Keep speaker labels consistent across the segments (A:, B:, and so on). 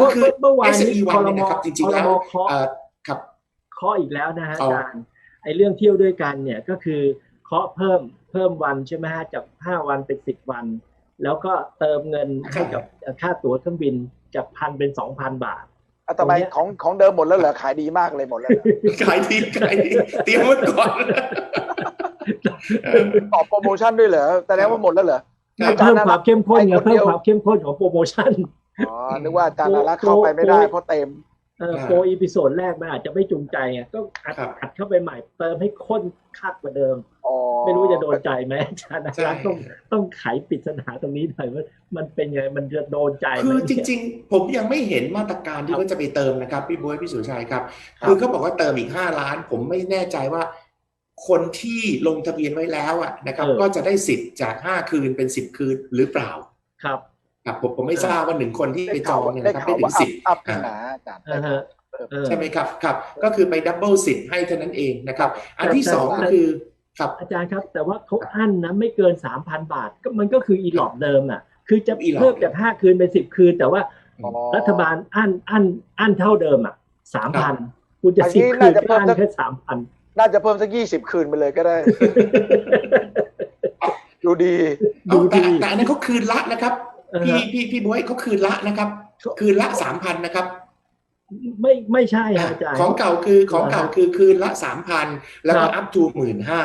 A: ก็คือ
B: เมื่อวานนี้
A: SME
B: ค
A: วัน
B: อร
A: เนี่ย
B: ม
A: นะครับจริงๆแล้ว
B: คอรมเคาะ
A: เอ่อครับ
B: เคาะอีกแล้วนะฮะ
A: เอา
B: อาจารย์ไอ้เรื่องเที่ยวด้วยกันเนี่ยก็คือเคาะเพิ่มเพิ่มวันใช่ไหมฮะจากห้าวันเป็นสิบวัน แล้วก็เติมเงินให้กับค่าตั๋วเครื่องบินจากพันเป็นสองพันบาท
C: อะทำไม
B: ตรงเนี้ย
C: ของของเดิมหมดแล้วเหรอขายดีมากเลยหมดแล้วเหรอ
A: ขายดีขายดีเตรียมไว้ก่อนเออ
C: ตอบโปรโมชั่นด้วยเหรอแต่แล้วว่าหมดแล้วเหรอ
A: ครับ
B: เพิ่มความเข้มข้นไง
C: ไปคนเดี
B: เพิ่ม
C: ยว
B: ความเข้มข้นของโปรโมชั่น
C: อ๋อ นึกว่าอาจารย์นารักเข้าไปไม่ได้เพราะเต็ม
B: เออ
A: อ่า
B: โปรอีพิโซดแรกมันอาจจะไม่จูงใจไงก็อัด
A: ครับ
B: อัดเข้าไปใหม่เติมให้ข้นคักกว่าเดิม
C: อ๋อ
B: ไม่รู้จะโดนใจไหมอาจารย์นะ
A: ใช่
B: ต้องต้องไขปริศนาตรงนี้หน่อยว่ามันเป็นไงมันจะโดนใจไหม
A: คือจ
B: เนี่ย
A: ริง ๆ ผมยังไม่เห็นมาตรการที่
B: ครับ
A: เขาจะไปเติมนะครับพี่บ๊วยพี่สุชัยครับ
B: ครับ
A: คือเขาบอกว่าเติมอีกห้าล้าน ผมไม่แน่ใจว่า คนที่ลงทะเบียนไว้แล้วอะนะครับ ก็จะได้สิทธิ์จากห้าคืนเป็นสิบคืนหรือเปล่า
B: ครับ
A: ครับผมผมไม่ทราบว่าหนึ่งคนที่ไป
C: ได้
A: จ
C: ข่า
A: อ
C: ว
A: งเนี่ย
C: ได้
A: นะครับ
C: ข่า
A: ได้
C: ว
A: ถึ
C: ว่าง
A: สิ
C: อั
A: บ
C: พอัพขึ้น
A: อ่า
C: นะอาจารย์
B: อ่าฮะเออ
A: ใช่ไหมครับครับ ก็คือไปดับเบิลสิทธิ์ให้เท่านั้นเองนะครับ อันที่
B: แต่
A: สอง
B: แต่
A: ก็คือครับ
B: อาจารย์ครับ แต่ว่าเขาอั้นนะไม่เกินสามพันบาทก็มันก็คืออีหลอบเดิมอะ คือจะ
A: อีหลอบ
B: เพิ่มจากห้าคืนเป็นสิบคืน แต่ว่า
C: อ๋อ
B: รัฐบาลอั้นอั้นอั้นเท่าเดิมอะสาม
A: ครั
B: พัน
A: บ
B: คุณจะ
C: อัน
B: สิ
C: นี้
B: บคืน
C: น่าจะ
B: ก็อั้น
C: เพิ่มสัก
B: แค่สามพัน
C: น่าจะเพิ่มสักยี่สิบคืนไปเลยก็ได้ ดูดี
B: ดู
A: เอาแต่
B: ดี
A: แต่อันนั้นเขาคืนละนะครับ
B: เออ
A: พี่
B: ฮะ
A: พี่พี่บ๊วยเขาคืนละนะครับ คืนละสามพันนะครับ
B: ไม่ไม่ใช่ฮะอาจารย์
A: ของเก่าคือของเก่าคือคืนละสามพันแล้วก็
B: ครับ
A: อัพทูหมื่นห้า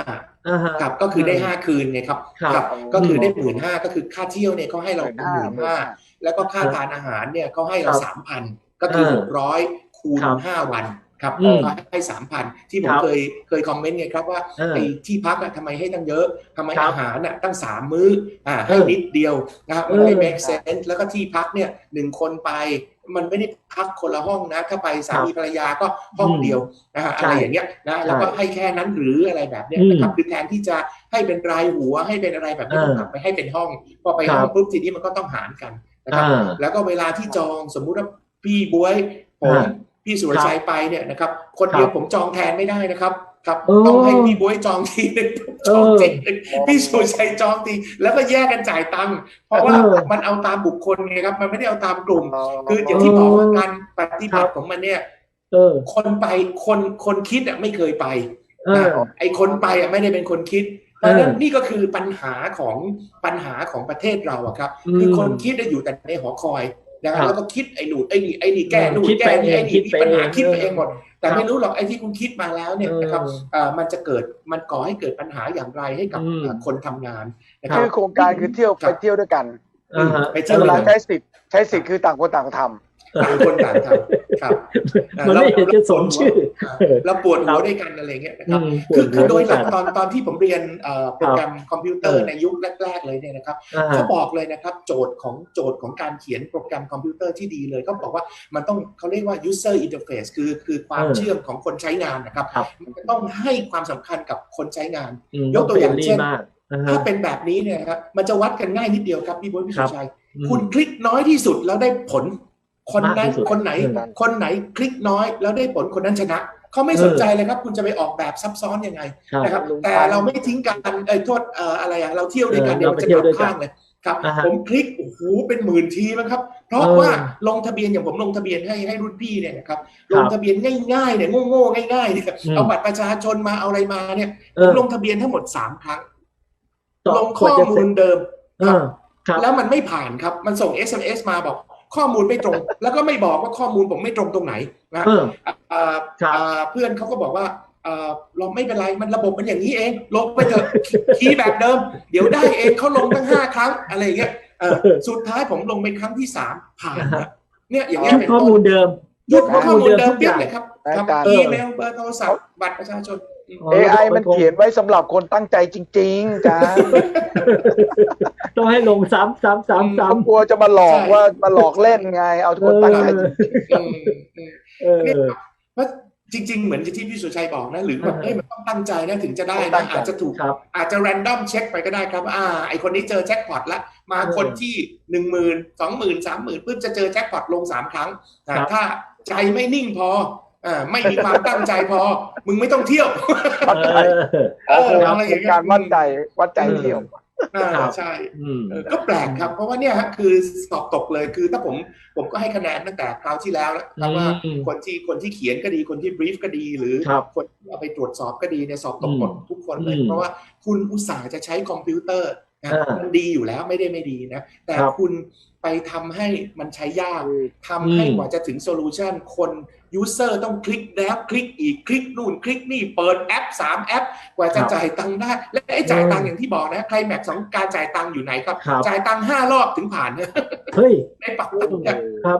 B: อ่าฮะ
A: ครับก็คือได้ห้าคืนไงครับ
B: ครับ
A: ก็คือได้
C: อืม
A: หมื่นห้าก็คือค่าเที่ยวเนี่ยเขาให้เรา
C: หมื่น
A: ห
C: ห้า
A: มื่น
C: หมื่น
A: ห้า
C: ห้า
A: แล้วก็ค่าทานอาหารเนี่ยเขาให้เรา
B: ครับ
A: สามพันก็คือ
B: เอ
A: ห
B: อก
A: ร้อยคูณ
B: ครับ
A: ห้าวัน ครับ
B: อืม
A: ก็ให้สามพันที่ผม
B: ครับ
A: เคยเคยคอมเมนต์ไงครับว่า
B: เออ
A: ไอ้ที่พักอะทำไมให้ตั้งเยอะทำไม
B: ครับ
A: อาหารน่ะตั้งสามมื้ออ่าให้
B: เออ
A: นิดเดียวนะครับมัน
B: เออ
A: ไม่ make sense แล้วก็ที่พักเนี่ยหนึ่งคนไปมันไม่ได้พักคนละห้องนะ ถ้าไปสามีภรรยาก็ห้อง
B: อืม
A: เดียวนะฮะ
B: ใช่
A: อะไรอย่างเงี้ยนะแล้วก็ให้แค่นั้นหรืออะไรแบบเนี้ย
B: อืม
A: นะครับคือแทนที่จะให้เป็นรายหัวให้เป็นอะไรแบบนี้
B: เออ
A: ก็กลับไปให้เป็นห้อง พอไป
B: ครั
A: ห้
B: บ
A: องปุ๊บทีนี้มันก็ต้องหารกันนะครับ
B: อ่า
A: แล้วก็เวลาที่จองสมมุติว่าพี่บวยผม
B: อ่า
A: พี่สุรชัยไปเนี่ยนะครับ คนเดียว
B: ครับ
A: ผมจองแทนไม่ได้นะครับครับ
B: เออ
A: ต้องให้พี่บวยจองทีหนึงจอง
B: เออ
A: ทีหนึงพี่สุรชัยจองทีแล้วก็แยกกันจ่ายตังค์เพราะว่า
B: เออ
A: มันเอาตามบุคคลไงครับ มันไม่ได้เอาตามกลุ่ม
C: อ๋อ
A: คืออย่างที่บอกว่า
B: เออ
A: การปฏิบั
B: ครั
A: ติ
B: บ
A: ของมันเนี่ย
B: เออ
A: คนไปคนคนคิดอะไม่เคยไป
B: เออ
A: ไอ้คนไปอะไม่ได้เป็นคนคิดเพ
B: เออ
A: ราะฉะนั้นนี่ก็คือปัญหาของปัญหาของประเทศเราอะครับ คือคนคิดได้อยู่แต่ในหอคอย นะค
B: ครั
A: รับบแล้วก็คิดไอ้หนูนไอ้นี่ไอ้นี่แก้นู่น
B: คิด
A: แก้
B: ไป
A: นี่
B: เอง
A: ไอ้นี่
B: คิด
A: มี
B: ไป
A: ปัญหา
B: เอง
A: คิดไปเองหมด แต่
B: ครับ
A: ไม่รู้หรอกไอ้ที่คุณคิดมาแล้วเนี่ยนะครับ
B: เออ
A: เอ่อมันจะเกิดมันก่อให้เกิดปัญหาอย่างไรให้กับ
B: อืม
A: เอ่อคนทำงานนะครั
C: ชื่
A: บ
C: อโครงการคือเที่ยว
A: ครับ
C: ไปเที่ยวด้วยกัน
B: อ่าฮะ
A: ไปเที่ยว
C: เว
A: ด้
C: ลา
A: วยกั
C: ใช้
A: น
C: สิทธิ์ใช้สิทธิ์คือต่างคนต่างทำ
A: ต่างคนต่างทำครับ
B: มันไม่เห็นจะสมชื่อ
A: เราปวดหัว
B: ครับ
A: ด้วยกันอะไรเงี้ยนะค
B: อื
A: รับ
B: มป
A: คื
B: ว
A: อ
B: ด
A: คือ
B: หัว
A: โดยหลัก
B: กัน
A: ตอนตอนที่ผมเรียนเอ่อโปรแกรมคอมพิวเตอร์
B: เออ
A: ในยุคแรก ๆ เลยเนี่ยนะครับ
B: อ่า
A: เขาบอกเลยนะครับโจทย์ของโจทย์ของการเขียนโปรแกรมคอมพิวเตอร์ที่ดีเลยเขาบอกว่ามันต้องเขาเรียกว่า user interface คือคือความ
B: เออ
A: เชื่อมของคนใช้งานนะครับ
B: ครับ
A: มันต้องให้ความสำคัญกับคนใช้งาน
B: อืม
A: ยกตัวอย่าง
B: ป็น
A: เช่น
B: มากอ่าฮะ
A: ถ้าเป็นแบบนี้เนี่ยครับมันจะวัดกันง่ายนิดเดียวครับพี่บ๊วยพี่
B: ครั
A: สุ
B: บ
A: ชัย
B: อืม
A: คุณคลิกน้อยที่สุดแล้วได้ผล คนนั้น
B: มากที่สุด
A: คนไหน
B: เออ
A: คนไหนคลิกน้อยแล้วได้ผลคนนั้นชนะเขาไม่
B: เออ
A: สนใจเลยครับ คุณจะไปออกแบบซับซ้อนยังไง
B: ครับ
A: นะครับ
C: ลุง
A: แต่
C: พันธุ์
A: เราไม่ทิ้งกันเอ้ยโทษเอ่ออะไรอะเราเที่ยวด้วยกัน
B: เออ
A: เดี๋ยว
B: เรา
A: มัน
B: ไป
A: จะ
B: เที่ยว
A: ก
B: ด้
A: ลั
B: ว
A: บ
B: ยกัน
A: ข้างเลยครับ
B: อ่าฮะ
A: ผมคลิกโอ้โหเป็นหมื่นทีมั้งครับ เพราะ
B: เออ
A: ว่าลงทะเบียนอย่างผมลงทะเบียนให้ให้รุ่นพี่เนี่ยนะครับ
B: ครับ
A: ลงทะเบียนง่ายๆเนี่ยโง่ๆง่ายๆเนี่ย
B: อืม
A: เอาบัตรประชาชนมาเอาอะไรมาเนี่ย
B: เอ
A: ผม
B: อ
A: ลงทะเบียนทั้งหมดสามครั้ง
B: ต่อ
A: ลงข้อ
B: ควรจะ
A: มูลเดิม
B: เออครับ
A: แล้วมันไม่ผ่านครับมันส่ง SMS มาบอก ข้อมูลไม่ตรง แล้วก็ไม่บอกว่าข้อมูลผมไม่ตรงตรงไหนนะ
B: เออ
A: เอ่อ
B: ครับ
A: เอ่อเพื่อนเขาก็บอกว่าเอ่อเราไม่เป็นไรมันระบบมันอย่างนี้เองลงไปเถอะคีย์แบบเดิม เดี๋ยวได้เองเขาลงตั้งห้าครั้งอะไรอย่างเงี้ยเออสุดท้ายผมลงไปครั้งที่สามผ่านนะเนี่ยอย่างเงี้ย
B: ชุด
A: เป็น
B: ข้อ
A: ต้น
B: มูลเดิม
A: ยุดข้อมูลเดิม
B: ทุก
A: เปี้
B: อยย่าง
A: เลยครับ
C: อา
A: ครับ
C: จารย์
A: อีเมลเบอร์โทรศัพท์บัตรประชาชน
B: อ๋อ
C: AI มันเขียนไว้สำหรับคนตั้งใจจริง ๆจ้า
B: ต้องให้ลงซ้ำซ้ำซ้ำซ้
C: กลัวจะมาหลอกว่ามาหลอกเล่นไง เอาำคนตั้งใจจริง
A: อืมอืม
B: เออ
A: เนี่ยเพราะจริง ๆ เหมือนที่พี่สุชัยบอกนะ หรือแบบ
B: อ่า
A: เอ้ยมันต้องตั้งใจนะถึงจะได้
C: ต้
A: นะ
C: องตั้งใจ
A: อาจจะถูก
B: ครับ
A: อาจจะแรนดอมเช็คไปก็ได้ครับ อ่า ไอคนนี้เจอแจ็คพอตละ มา
B: เออ
A: คนที่หนึ่งหมื่นสองหมื่นสามหมื่นปุ๊บจะเจอแจ็คพอตลงสามครั้งแต่
B: ครับ
A: ถ้าใจไม่นิ่งพออ่าไม่มีความตั้งใจพอ มึงไม่ต้องเที่ยว
C: วัดใจ
B: เออ
C: อ๋อคือ
A: เอออะไรอย่าง
C: เป็น
A: เงี้ย
C: การวัดใจวัดใจเที่ยว
A: อ่า
B: ครับ
A: ใช่
B: อืม
A: เออก็แปลกครับ เพราะว่าเนี่ยฮะคือสอบตกเลยคือถ้าผมผมก็ให้คะแนนตั้งแต่คราวที่แล้วแล้วครับว่า
B: อืม
A: คนที่คนที่เขียนก็ดีคนที่บรีฟก็ดี หรือ
B: ครับ
A: คนที่เอาไปตรวจสอบก็ดีเนี่ยสอบตกหมดทุกคนเลย
B: อืม
A: เพราะว่าคุณอุตส่าห์จะใช้คอมพิวเตอร์นะ
B: อ่ามั
A: มันดีอยู่แล้วไม่ได้ไม่ดีนะ แต่
B: ครับ
A: คุณไปทำให้มันใช้ยากทำให้
B: อืม
A: กว่าจะถึงโซลูชันคน ยูเซอร์ต้องคลิกแล้วคลิกอีกคลิกนู่นคลิกนี่เปิดแอป3แอป กว่าจะ
B: ครับ
A: จ่ายตังค์ได้ และไอ้จ่ายตังค์
B: อืม
A: อย่างที่บอกนะใครแม็กซ์ของการจ่ายตังค์อยู่ไหนครับ
B: ครับ
A: จ่ายตังค์ห้ารอบถึงผ่าน
B: เฮ้ย
A: ในปักตังค์เนี่ย
B: ครับ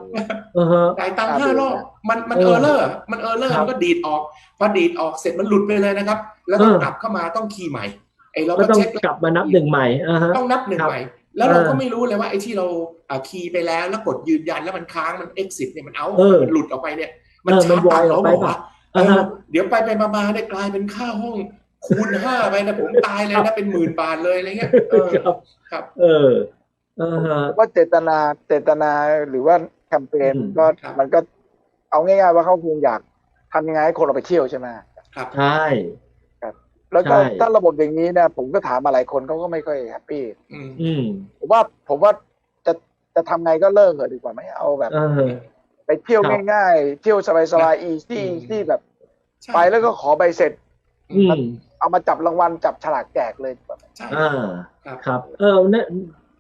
B: เออฮะ
A: จ่ายตังค์
C: ครับ
A: ห้ารอบมันมัน
B: เอ
A: เอ
B: อ
A: อร์เลอร์มันเออร์เลอร์
B: ครับ
A: มันก็ดีดออกพอดีดออกเสร็จมันหลุดไปเลยนะครับ แล้วต้อง
B: เออ
A: กลับเข้ามาต้องคีย์ใหม่ไอ้เรา
B: ก็
A: ก็
B: ต้อง
A: เช็ค
B: กลับมานับหนึ่งใหม่อ่าฮะ
A: ต้องนับหนึ่ง
B: ครับ
A: ใหม่แล้วเรา
B: เออ
A: ก็ไม่รู้เลยว่าไอ้ที่เราอ่าคีย์ไปแล้วแล้วกดยืนยันแล้วมันค้างมัน exit เนี่ยมันเอา
B: เออ
A: มันหลุดออกไปเนี่ย
B: เออ มัน
A: ชาร์จ
B: วอยออกไป
A: เราบ
B: ป่ะ
A: เอ
B: อ่า
A: อ
B: ฮะ
A: เดี๋ยวไปไปมามาได้กลายเป็นค่าห้องคูณห้าไปนะผมตายเลยนะเป็นหมื่นบาทเลยอะไรเงี้ยเออ
B: ครับ
A: ครับ
B: เออเออฮะ
C: ว่าเจตนาเจตนาหรือว่าแคมเปญ
B: อืม
C: ก็
A: ครับ
C: มันก็เอาง่ายๆว่าเขาคงอยากทำยังไงให้คนเราไปเที่ยวใช่ไหม
A: ครับ
B: ใช่
C: แล้วก็
B: ใช่
C: ถ้าระบบอย่างนี้เนี่ยผมก็ถามมาหลายคนเขาก็ไม่ค่อยแฮปปี้
A: อืม
B: อืม
C: ผมว่าผมว่าจะจะทำไงก็เลิกเถอะดีกว่าไม่เอาแบบ
B: เออ
C: ไปเที่ยว
B: ครับ
C: ง่ายๆ เที่ยวสบายๆอีซี่
A: อืม
C: ที่แบบ
A: ใช่
C: ไปแล้วก็ขอใบเสร็จ
B: อืม
C: เอามาจับรางวัลจับฉลากแจกเลย
A: ใช่
B: อ่า
A: ครับ
B: ครับเออเนี่ย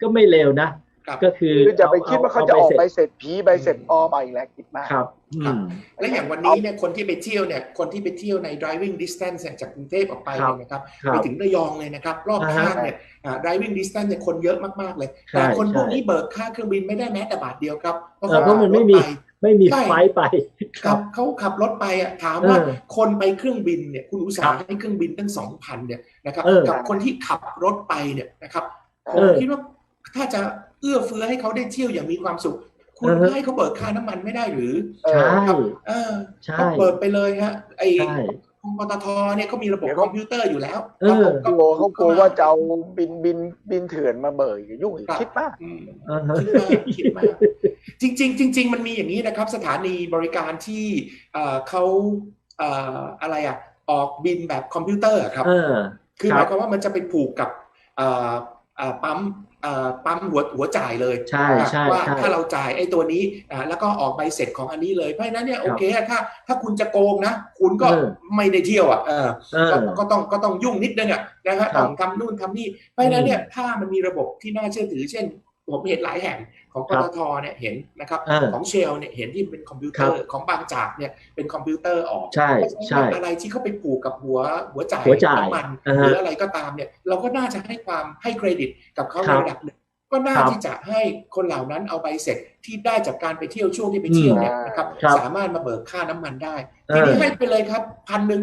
B: ก็ไม่เลวนะ
A: ครับ
B: ก็คือ
C: คืออย่าไปคิดว่าเขาจะออกใบ
B: เสร็จ
C: เสร็จผีใบเสร็จออมอีกแล้วคิดมาก
B: ครับอืม
A: และอย่างวันนี้เนี่ยคนที่ไปเที่ยวเนี่ยคนที่ไปเที่ยวใน driving distance เนี่ยจากกรุงเทพออกไป
B: ครับ
A: เนี่ยนะครับ
B: ครั
A: ไป
B: บ
A: ถึงระยองเลยนะครับ รอบ
B: อ่าฮะ
A: ข้างเนี่ยอ่า driving distance เนี่ยคนเยอะมากๆเลย
B: ใช่
A: แต่คนพวก
B: ใช่
A: นี้เบิกค่าเครื่องบินไม่ได้แม้แต่บาทเดียวครับเพราะ
B: เออ
A: เขา
B: เพราะมันไม่มี
A: ขับรถป
B: ไม่มี
A: ใช่
B: ไฟล์ไป
A: ครับเขาขับรถไปอะถามว่า
B: เออ
A: คนไปเครื่องบินเนี่ยคุณอุตสา
B: ครั
A: ห์
B: บ
A: ให้เครื่องบินตั้งสองพันเนี่ยนะครับ
B: เออ
A: กับคนที่ขับรถไปเนี่ยนะครับผ
B: เอ
A: ม
B: อ
A: คิดว่าถ้าจะเอื้อเฟื้อให้เขาได้เที่ยวอย่างมีความสุข คุณ
B: เออ
A: ให้เขาเบิกค่าน้ำมันไม่ได้หรือ
C: เอ
B: ใช่
C: อ
A: ครับเออ
B: ใช่
A: ก็เบิกไปเลยฮะไอ้
B: ใช่
A: ปตทเนี่ยเขามีระบบ
C: เดี๋ยว
A: ค
C: เขา
A: อมพิวเตอร์อยู่แล้ว
B: เออ
A: ครับ
C: กลัวเขากลัวว่าจะเอาบินบินบินเถื่อนมาเบิกอีกยุ่งอีกคิดมาก
A: อืม
B: อ่าฮะ
A: คิดมากคิดมากจริงๆจริง ๆ มันมีอย่างนี้นะครับ สถานีบริการที่เอ่อเขาเอ่ออะไรอะออกบินแบบคอมพิวเตอร์อะครับ
B: เออ
A: คือ
B: ค
A: ห
B: รับ
A: มายความว่ามันจะไปผูกกับเอ่อเอ่อปั๊มเอ่อ ปั๊มหัวหัวจ่ายเลย
B: ใช่ใช่
A: ว่า
B: ใช่
A: ถ้าเราจ่ายไอ้ตัวนี้อ่าแล้วก็ออกใบเสร็จของอันนี้เลยเพราะฉะนั้นเนี่ยโอเคอะถ้าถ้าคุณจะโกงนะ คุณก็
B: เออ
A: ไม่ได้เที่ยวอะเออ
B: เออ
A: ก็ก็ต้องก็ต้องยุ่งนิดนึงอะนะฮะ
B: ครับ
A: ต้องทำนู่นทำนี่เพราะฉะนั้นเนี่ยถ้ามันมีระบบที่น่าเชื่อถือเช่น ผมเห็นหลายแห่งของป
B: ครับ
A: ตทเนี่ยเห็นนะครับ
B: อ่า
A: ของเชลเนี่ยเห็นที่เป็นคอมพิวเต
B: ครั
A: อบร์ของบางจากเนี่ยเป็นคอมพิวเตอร์ออก
B: ใช่
A: เพราะฉะนั้น
B: ใช่
A: อะไรที่เขาไปผูกกับหัวหัวจ่าย
B: หัวจ่าย
A: น้ำมัน
B: อ่า
A: ห
B: ฮะ
A: รืออะไรก็ตามเนี่ยเราก็น่าจะให้ความให้เครดิตกับเขา
B: ค
A: ใน
B: รับ
A: ระดับหนึ่ง ก็น่า
B: ครับ
A: ที่จะให้คนเหล่านั้นเอาใบเสร็จที่ได้จากการไปเที่ยวช่วงที่ไปเที่ยวเนี่ย
C: อืม
A: นะครับ
B: ครับ
A: สามารถมาเบิกค่าน้ำมันได้
B: เอ
A: ที
B: อ
A: นี้ให้ไปเลยครับพันหนึ่ง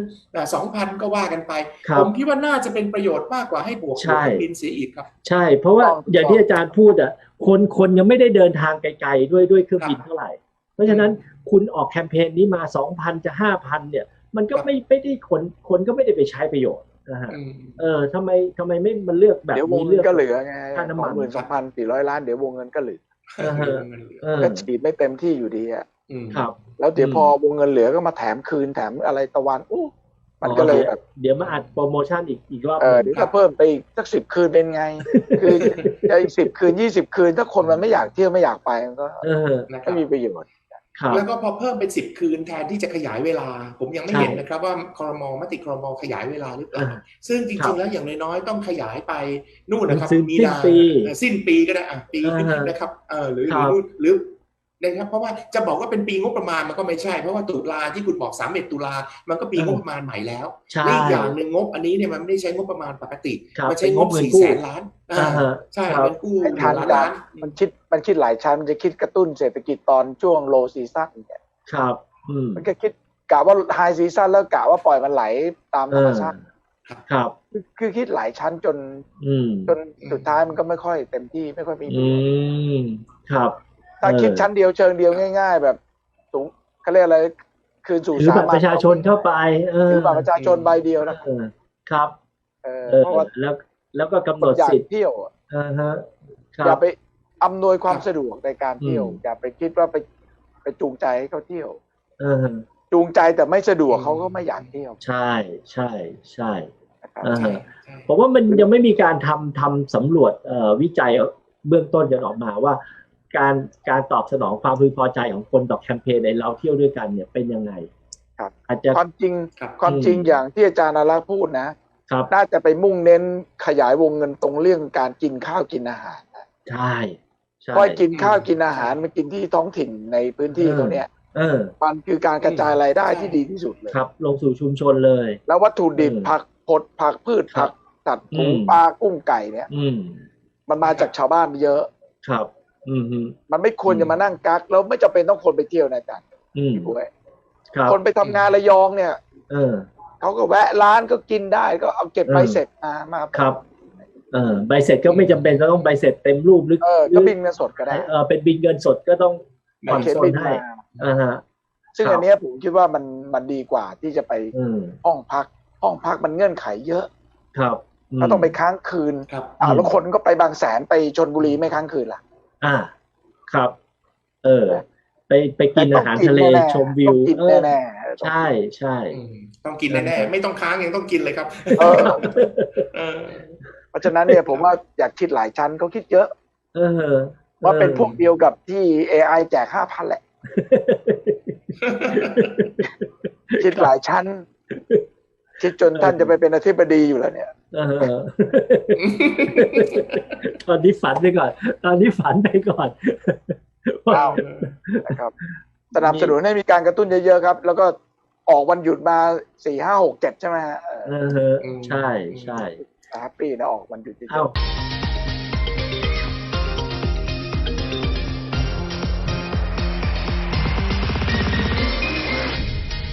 A: สองพันก็ว่ากันไป
B: ครั
A: ผ
B: บ
A: มคิดว่าน่าจะเป็นประโยชน์มากกว่าให้บวก
B: ใช่
A: หัวเครื่องบินเสียอีกครับ
B: ใช่ เพราะว่า
C: ต้อง
B: อย่างที่อาจารย์พูดอะคนคนยังไม่ได้เดินทางไกลๆด้วยด้วยเครื่องบิน
A: ครับ
B: เท่าไหร่ เพราะฉะนั้นคุณออกแคมเปญนี้มาสองพันจะห้าพันเนี่ย มันก็
A: ครับ
B: ไม่ไม่ได้คนคนก็ไม่ได้ไปใช้ประโยชน์ นะฮะ
A: อืม
B: เออทำไมทำไมไม่มันเลือกแบบ
C: เดี๋ยววง
B: นี้
C: เงิ
B: เลื
C: น
B: อก
C: ก็เหลือไง
B: ค่าน้ำ
C: ส
B: มั
C: อนงหมื่นสองพันสี่ร้อยล้านเดี๋ยววงเงินก็เหลือ
B: เออฮะเออ
C: ก็ฉีดไม่เต็มที่อยู่ดีอะ
A: อืม
B: ครับ
C: แล้วเดี๋ยว
B: อืม
C: พอวงเงินเหลือก็มาแถมคืนแถมอะไรตะวันอู้มันก็เลยแบบ
B: เดี๋ยวมาอัดโปรโมชั่นอีกอีกรอบ
C: เออ
B: หนึ่
C: เดี๋ย
B: ง
C: วถ้าเพิ่มไปอีกสักสิบคืนเป็นไง คือจะอีกสิบคืนยี่สิบคืน ถ้าคนมันไม่อยากเที่ยวไม่อยากไปมันก็
B: เออ
A: นะครั
C: ไม่
A: บ
C: มีประโยชน์
B: ครับ
A: แล้วก็พอเพิ่มเป็นสิบคืนแทนที่จะขยายเวลา ผมยังไม่
B: ใช่
A: เห็นนะครับว่าคอรมอมติคอรมอขยายเวลาหรือเปล่า
B: อ่า
A: ซึ่งจ
B: ครั
A: ริ
B: บ
A: งๆแล้วอย่างน้อยๆต้องขยายไปนู่นนะครับ
B: สิ้น
A: มีนา
B: สิ้นปี
A: เอ่อสิ้นปีก็ได้อะปี
B: อ่า
A: นิดๆนะครับเออหรือห
B: ครั
A: รือบนู่นหรือ นะครับเพราะว่าจะบอกว่าเป็นปีงบประมาณมันก็ไม่ใช่ เพราะว่าตุลาที่คุณบอกสามเอ็ดตุลามันก็ปีงบประมาณใหม่แล้ว
B: ใช่
A: และอีกอย่างหนึ่งงบอันนี้เนี่ยมันไม่ได้ใช้งบประมาณปกติ
B: ครับ
A: มันใช้งบ
B: เป็นงบเงิน
A: สี่
B: กู้
A: แสนล้านอ่า
B: อ่าฮะ
A: ใช่
B: ครับ
A: เป็นกู้
C: ให้
A: ห
C: ทัน
A: นึ่งล้าน
C: กั
A: ล้านน
C: มันคิดมันคิดหลายชั้นมันจะคิดกระตุ้นเศรษฐกิจตอนช่วงโลซีซั่นเนี่ย
B: ครับอืม
C: มันก็คิดกะว่าไฮซีซั่นแล้วกะว่าปล่อยมันไหลตามธรรมชาติ
B: ครับ
C: คือคือคิดหลายชั้นจน
B: อืม
C: จนสุดท้ายมันก็ไม่ค่อยเต็มที่ไม่ค่อยมีประ
B: อื
C: โยชน์
B: มครับ
C: ถ้า
B: เออ
C: คิดชั้นเดียวเชิงเดียวง่าย ๆ แบบสูงเขาเรียกอะไร คืนสู่
B: ถือ
C: สา
B: บัตร
C: มัญ
B: ประชาชนเข้าไปเออ
C: ถือบัตรประชาชนใบเดียวนะ
B: เออครับ
C: เออ
B: เออ
C: เพราะว่า
B: แล้วแล้วก็กำหนด
C: อยาก
B: สิทธิ์
C: เที่ยวอะ
B: อ่าฮะค
C: อย่า
B: รับ
C: ไปอำนวยความ
A: ครับ
C: สะดวกในการเที่ยว
B: อืม
C: อย่าไปคิดว่าไปไปจูงใจให้เขาเที่ยว
B: เออ
C: จูงใจแต่ไม่สะดวกเขาก็ไม่อยากเที่ยว
B: ใช่ใช่ใช่
C: นะครับ
B: อ่า
A: ใช่ใช่
B: ผมว่ามันยังไม่มีการทำทำสำรวจเอ่อวิจัยเบื้องต้นกันออกมาว่า การการตอบสนองความพึงพอใจของคนต่อแคมเปญในเราเที่ยวด้วยกันเนี่ยเป็นยังไง
C: ครับ
B: อาจจะ
C: ความจริง
A: ครับ
C: ความจริง
B: อืม
C: อย่างที่อาจารย์นารักษ์พูดนะ
B: ครับ
C: น่าจะไปมุ่งเน้นขยายวงเงินตรงเรื่องการกินข้าวกินอาหารนะ
B: ใช่ใช่
C: เพราะไอ้กินข้าวกินอาหารมันกินที่ท้องถิ่นในพื้นที่
B: เออ
C: ตรงเนี้ย
B: เออ
C: มันคือการกระจายรายได้ที่ดีที่สุดเลย
B: ครับ ลงสู่ชุมชนเลย
C: แล้ววัตถุดิบ
B: อืม
C: ผักผลผักพืช
B: ครั
C: ผั
B: บ
C: กตัดหมู
B: อืม
C: ปลากุ้งไก่เนี่ย
B: อืม
C: มันมาจากชาวบ้านเยอะ
B: ครับอื มฮึ
C: มันไม่ควร
B: อืม
C: จะมานั่งกักแล้วไม่จำเป็นต้องคนไปเที่ยวนะอาจารย์
B: อืม
C: พี่บุ้ย
B: ครับ
C: คนไปทำงานระยองเนี่ย
B: เออ
C: เขาก็แวะร้านก็กินได้ก็เอาเก็บ
B: เออ
C: ใบเสร็จมามา
B: ครับเออใบเสร็จก็ไม่จำเป็นจะต้องใบเสร็จเต็มรูปหรือ
C: เออ
B: หรื
C: ก็บินเงินสดก็ได้
B: เออเป็นบินเงินสดก็ต้องผ่อน
C: เขียน
B: โซ
C: บิ
B: น
C: น
B: ให้
C: มา
B: อ่าฮะ
C: ซึ่ง
B: ครับ
C: อันเนี้ยผมคิดว่ามันมันดีกว่าที่จะไป
B: อืม
C: ห้องพัก ห้องพักมันเงื่อนไขเยอะ
B: ครับม
C: ก็ต้องไปค้างคืน
A: ครับ
C: อ่า
B: อืม
C: แล้วคนก็ไปบางแสนไปชนบุรีไม่ค้างคืนล่ะ
B: อ่า ครับ เออ ไปไปกิน
C: แต่ต้
B: อา
C: อง
B: หาร
C: กิน
B: ทะเล
C: แน่ๆ
B: ชมวิว
C: ต้องกิน
B: เออ
C: แน่ๆ
B: ใช่ใช่
A: อืมต้องกินแน่ๆไม่ต้องค้างยังต้องกินเลยครับ
C: เออ
A: เออ
C: เพราะฉะนั้นเนี่ยผมว่าอยากคิดหลายชั้นเขาคิดเยอะ
B: เออ
C: ว่าเป็นพวกเดียวกับที่ AI แจกห้าพันแหละ คิดหลายชั้น คิดจนท่านจะไปเป็นอธิบดีอยู่แล้วเนี่ย
B: เออ ตอนนี้ฝันไปก่อน ตอนนี้ฝันไปก่อน
C: อ้าวนะครับสนับสนุนให้มีการกระตุ้นเยอะๆครับ แล้วก็ออกวันหยุดมาสี่ห้าหกเจ็ดใช่ไหมฮะเออ
B: เออใช่ใช่
C: แฮปปี้นะออกวันหยุดเย
B: เอ้า
C: อะ